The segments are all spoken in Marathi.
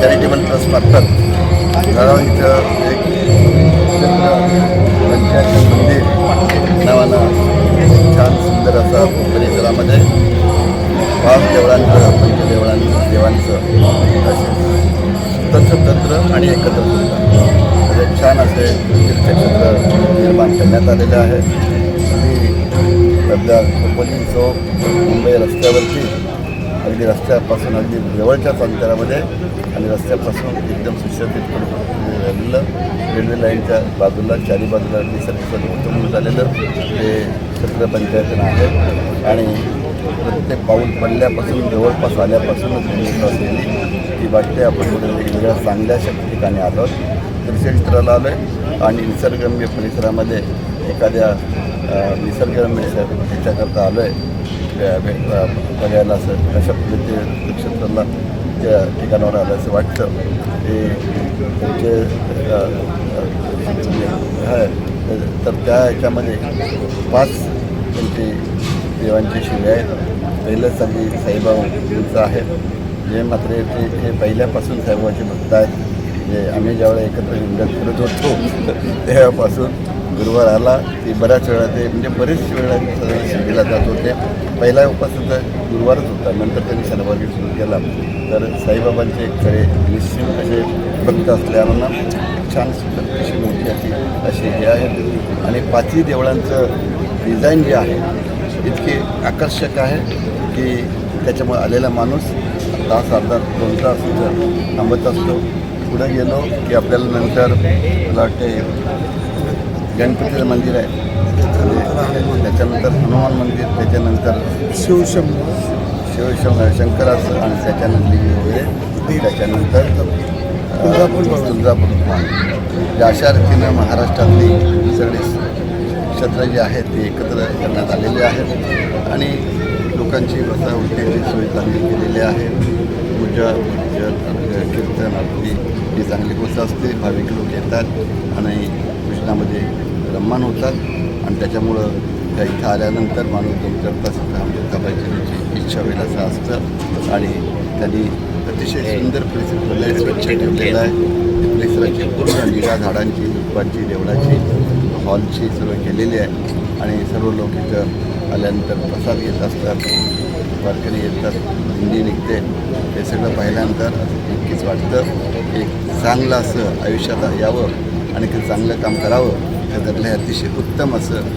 चॅरिटेबल ट्रस्ट मार्फत जळगाव इथं एक क्षेत्र पंचायत मंदिर नावानं छान सुंदर असं परिसरामध्ये पाच देवळांचं पंचदेवळांचं देवांचं असे तंत्र आणि एकत्र म्हणजे छान असे तीर्थक्षेत्र निर्माण करण्यात आलेले आहे. आणि सध्या खोपोली चौक मुंबई रस्त्यावरती अगदी रस्त्यापासून अगदी जवळच्याच अंतरामध्ये आणि रस्त्यापासून एकदम सुशोभित राहिलेलं. रेल्वे लाईनच्या बाजूला चारी बाजूला निसर्गाचं उतरून झालेलं ते क्षेत्र पंचायतीनं आहे. आणि प्रत्येक पाऊल पडल्यापासून जवळपास आल्यापासूनच निर्मित असलेली ती वाटते आपण कुठे वेगवेगळ्या चांगल्याशा ठिकाणी आलो तीर्थक्षेत्राला आलो आहे आणि निसर्गरम्य परिसरामध्ये एखाद्या निसर्गरम्य ह्याच्याकरता आलो आहे बघायला असं अशा पद्धतीने क्षेत्राला त्या ठिकाणावर आलं असं वाटतं. ते त्यांचे आहे तर- तर त्या ह्याच्यामध्ये पाच त्यांची देवांची शिवे आहेत पहिलं सगळी साईबाबांचं आहे. जे मात्र ते हे पहिल्यापासून साईबाबाचे भक्त आहेत. जे आम्ही ज्यावेळेला एकत्र हिंडत फिरत होतो तेव्हापासून गुरुवार आला. की बऱ्याच वेळा ते म्हणजे बरेच वेळा शिर्डीला जात होते. पहिला उपास तर गुरुवारच होता. नंतर त्यांनी सहभागी सुरू केला. तर साईबाबांचे खरे निश्चित असे भक्त असल्यानं छान सुंदर अशी मोठी अशी अशी हे आहेत आणि पाचही देवळांचं डिझाईन जे आहे इतके आकर्षक आहे की त्याच्यामुळे आलेला माणूस तास अर्धा दोन तास थांबत असतो. पुढे गेलो की आपल्याला नंतर मला वाटते गणपतीचं मंदिर आहे. त्याच्यानंतर हनुमान मंदिर त्याच्यानंतर शिवशंभू. शिवशंकर शंकराचं आणि त्याच्यानंतर वगैरे त्याच्यानंतर तुळजापूर म्हणजे अशा रीतीनं महाराष्ट्रातली सगळी यात्रा जे आहेत ते एकत्र करण्यात आलेली आहेत. आणि लोकांची बसा उठण्याची सोय चांगली केलेली आहे. पूजा भजन, कीर्तन आरती ही चांगली गोष्ट असते. भाविक लोक येतात आणि कृष्णामध्ये रममान होतात. आणि त्याच्यामुळं त्या इथं आल्यानंतर माणूस दोन चार तास थांबता इच्छा होईल असं असतं. आणि त्यांनी अतिशय सुंदर परिसर ठेवला आहे स्वच्छ ठेवलेला आहे. परिसराची पूर्ण निगा झाडांची दुपारची देवळाची हॉलची सर्व केलेली आहे. आणि सर्व लोक इथं आल्यानंतर प्रसाद घेत असतात वारकरी येतात हिंदी निघते. हे सगळं पाहिल्यानंतर नक्कीच वाटतं एक चांगलं असं आयुष्यात यावं आणि ते चांगलं काम करावं त्यातलं हे अतिशय उत्तम असं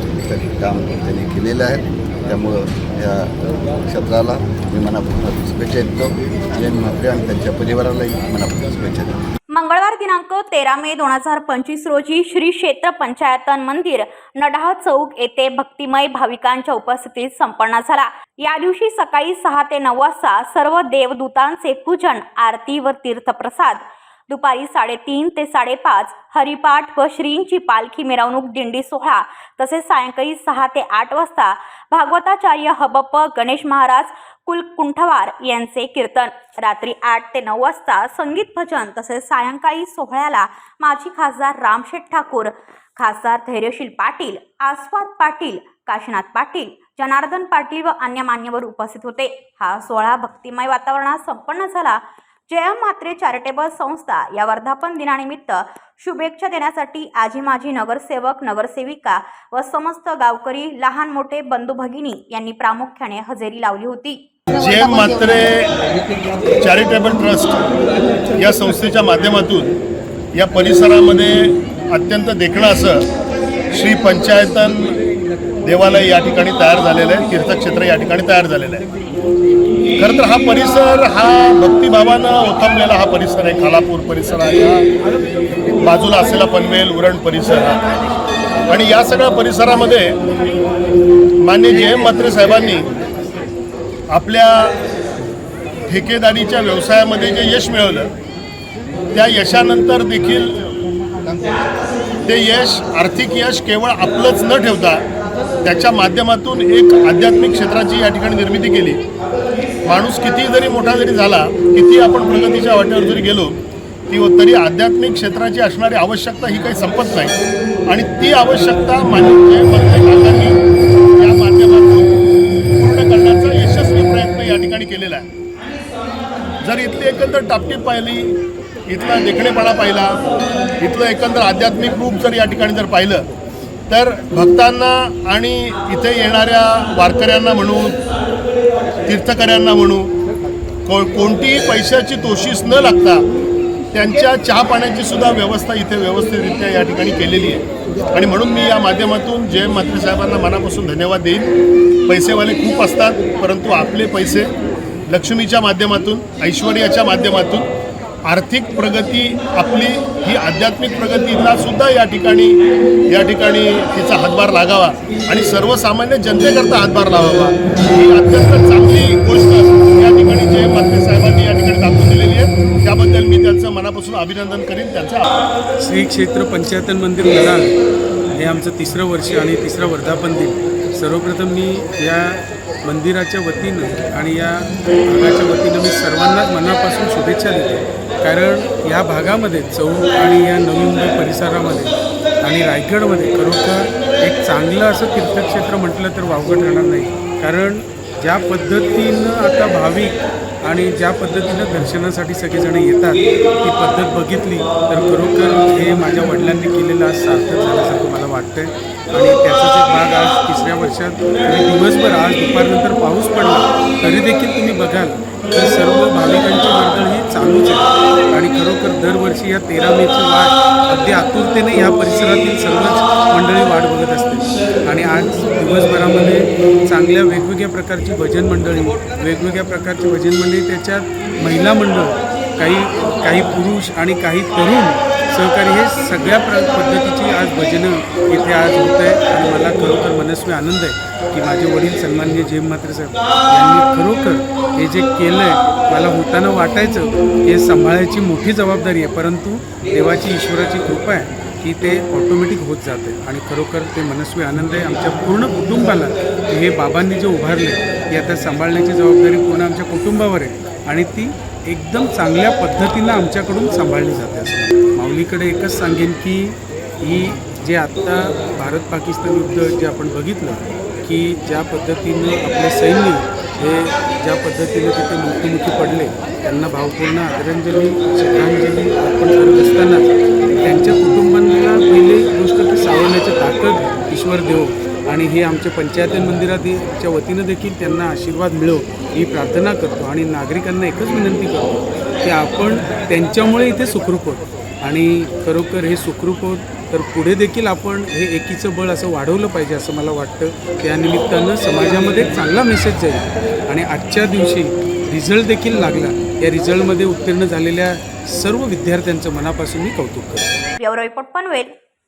काम त्यांनी केलेलं आहे. त्यामुळं या क्षेत्राला मी मनापूर्ण शुभेच्छा देतो. जय महाप्रिय आणि त्यांच्या परिवारालाही मनापूर्ण शुभेच्छा देतो. दिनांक तेरा मे दोन हजार पंचवीस रोजी श्री क्षेत्र पंचायतन मंदिर नडाह चौक येथे भक्तिमय भाविकांच्या उपस्थितीत संपन्न झाला. या दिवशी सकाळी सहा ते नऊ वाजता सर्व देवदूतांचे पूजन आरती व तीर्थप्रसाद दुपारी साडेतीन ते साडेपाच हरिपाठ व श्रींची पालखी मिरवणूक दिंडी सोहळा. तसेच सायंकाळी सहा ते आठ वाजता भागवताचार्य हबप्प गणेश महाराज कुलकुंठवार यांचे कीर्तन. रात्री आठ ते नऊ वाजता संगीत भजन तसेच सायंकाळी सोहळ्याला माजी खासदार रामशेठ ठाकूर खासदार धैर्यशील पाटील आस्वाद पाटील काशीनाथ पाटील जनार्दन पाटील व अन्य मान्यवर उपस्थित होते. हा सोहळा भक्तिमय वातावरणात संपन्न झाला. जया मात्रे चॅरिटेबल संस्था या वर्धापन दिनानिमित्त शुभेच्छा देण्यासाठी आजी माजी नगरसेवक नगरसेविका व समस्त गावकरी लहान मोठे बंधू भगिनी यांनी प्रामुख्याने हजेरी लावली होती. जे एम मात्रे चॅरिटेबल ट्रस्ट या संस्थेच्या माध्यमातून या परिसरामध्ये अत्यंत देखणं असं श्री पंचायतन देवालय या ठिकाणी तयार झालेलं आहे तीर्थक्षेत्र या ठिकाणी तयार झालेलं आहे. खरं तर हा परिसर हा भक्तिभावानं ओथंबलेला हा परिसर आहे खालापूर परिसर आहे. हा बाजूला असलेला पनवेल उरण परिसर हा. आणि या सगळ्या परिसरामध्ये मान्य जे एम मात्रे साहेबांनी आपल्या ठेकेदारीच्या व्यवसायामध्ये जे यश मिळवलं त्या यशानंतर देखील ते यश आर्थिक यश केवळ आपलंच न ठेवता त्याच्या माध्यमातून एक आध्यात्मिक क्षेत्राची या ठिकाणी निर्मिती केली. माणूस किती जरी मोठा जरी झाला किती आपण प्रगतीच्या वाटेवर जरी गेलो ती तरी आध्यात्मिक क्षेत्राची असणारी आवश्यकता ही काही संपत नाही. आणि ती आवश्यकता मान्य काकांनी या माध्यमातून पूर्ण करण्याचा यशस्वी प्रयत्न या ठिकाणी केलेला आहे. जर इथली एकंदर टापटीप पाहिली इथला देखणेपणा पाहिला इथलं एकंदर आध्यात्मिक रूप जर या ठिकाणी जर पाहिलं तर भक्तांना आणि इथे येणाऱ्या वारकऱ्यांना म्हणू तीर्थकऱ्यांना म्हणू को कोणतीही पैशाची तोशीस न लागता त्यांच्या चहा पाण्याची सुद्धा व्यवस्था इथे व्यवस्थितरित्या या ठिकाणी केलेली आहे. आणि म्हणून मी या माध्यमातून जय मंत्री साहेबांना मनापासून धन्यवाद देईन. पैसेवाले खूप असतात परंतु आपले पैसे लक्ष्मीच्या माध्यमातून ऐश्वर्याच्या माध्यमातून आर्थिक प्रगती आपली ही आध्यात्मिक प्रगतीला सुद्धा या ठिकाणी या ठिकाणी तिचा हातभार लागावा आणि सर्वसामान्य जनतेकरता हातभार लावावा. ही अत्यंत चांगली गोष्ट या ठिकाणी जय मंत्री साहेबांनी या ठिकाणी दाखवून दिलेली आहे. त्याबद्दल मी त्यांचं मनापासून अभिनंदन करीन. त्यांचा श्री क्षेत्र पंचायतन मंदिर लढा हे आमचं तिसरं वर्ष आणि तिसरं वर्धापन दिन. सर्वप्रथम मी या मंदिराच्या वतीनं आणि या भागाच्या वतीनं मी सर्वांनाच मनापासून शुभेच्छा देतो. कारण या भागामध्ये चौक आणि या नवी मुंबई परिसरामध्ये आणि रायगडमध्ये खरोखर एक चांगलं असं तीर्थक्षेत्र म्हटलं तर वावगं ठरणार नाही. कारण ज्या पद्धतीनं आता भाविक आणि ज्या पद्धतीनं दर्शनासाठी सगळेजण येतात ती पद्धत बघितली तर खरोखर हे माझ्या वडिलांनी केलेलं आज सार्थक झाल्यासारखं मला वाटतंय. आणि त्याचाच एक भाग आज तिसऱ्या वर्षात आणि दिवसभर आज दुपारनंतर पाऊस पडला तरी देखील तुम्ही बघाल. तर सर्व भाविकांची चालूच आहे. आणि खरोखर दरवर्षी या तेरा मेची वाट अगदी आतुरतेने या परिसरातील सर्वच मंडळी वाट बघत असते आणि आज दिवसभरामध्ये चांगल्या वेगवेगळ्या प्रकारची भजन मंडळी वेगवेगळ्या प्रकारची भजन मंडळी त्याच्यात महिला मंडळ काही काही पुरुष आणि काही तरुण सहकारी हे सगळ्या प्र पद्धतीची आज भजनं इथे आज होत आहे आणि मला खरोखर मनस्वी आनंद आहे की माझे वडील सन्माननीय जेम म्हात्रे साहेब यांनी खरोखर हे जे केलं आहे मला होताना वाटायचं हे सांभाळायची मोठी जबाबदारी आहे. परंतु देवाची ईश्वराची कृपा आहे की ते ऑटोमॅटिक होत जाते. आणि खरोखर ते मनस्वी आनंद आहे. आमच्या पूर्ण कुटुंबाला हे बाबांनी जे उभारले ती आता सांभाळण्याची जबाबदारी पूर्ण आमच्या कुटुंबावर आहे? आणि ती एकदम चांगल्या पद्धतीनं आमच्याकडून सांभाळली जाते असं माऊलीकडे एकच सांगेन की ही जे आत्ता भारत पाकिस्तान युद्ध जे आपण बघितलं की ज्या पद्धतीनं आपले सैन्य हे ज्या पद्धतीने तिथे मृत्युमुखी पडले त्यांना भावपूर्ण आदरांजली श्रद्धांजली अर्पण करत असतानाच त्यांच्या कुटुंबांना पहिली गोष्ट की सावरण्याची ताकद ईश्वर देव. आणि हे आमच्या पंचायत मंदिराच्या वतीनं देखील त्यांना आशीर्वाद मिळो ही प्रार्थना करतो आणि नागरिकांना एकच विनंती करतो की आपण त्यांच्यामुळे इथे सुखरूप होतो आणि खरोखर हे सुखरूप होत तर पुढे देखील आपण हे एकीचं बळ असं वाढवलं पाहिजे असं मला वाटतं. त्यानिमित्तानं समाजामध्ये चांगला मेसेज जाईल. आणि आजच्या दिवशी रिझल्ट देखील लागला. या रिझल्टमध्ये उत्तीर्ण झालेल्या सर्व विद्यार्थ्यांचं मनापासून मी कौतुक करतो. Bureau report Panvel.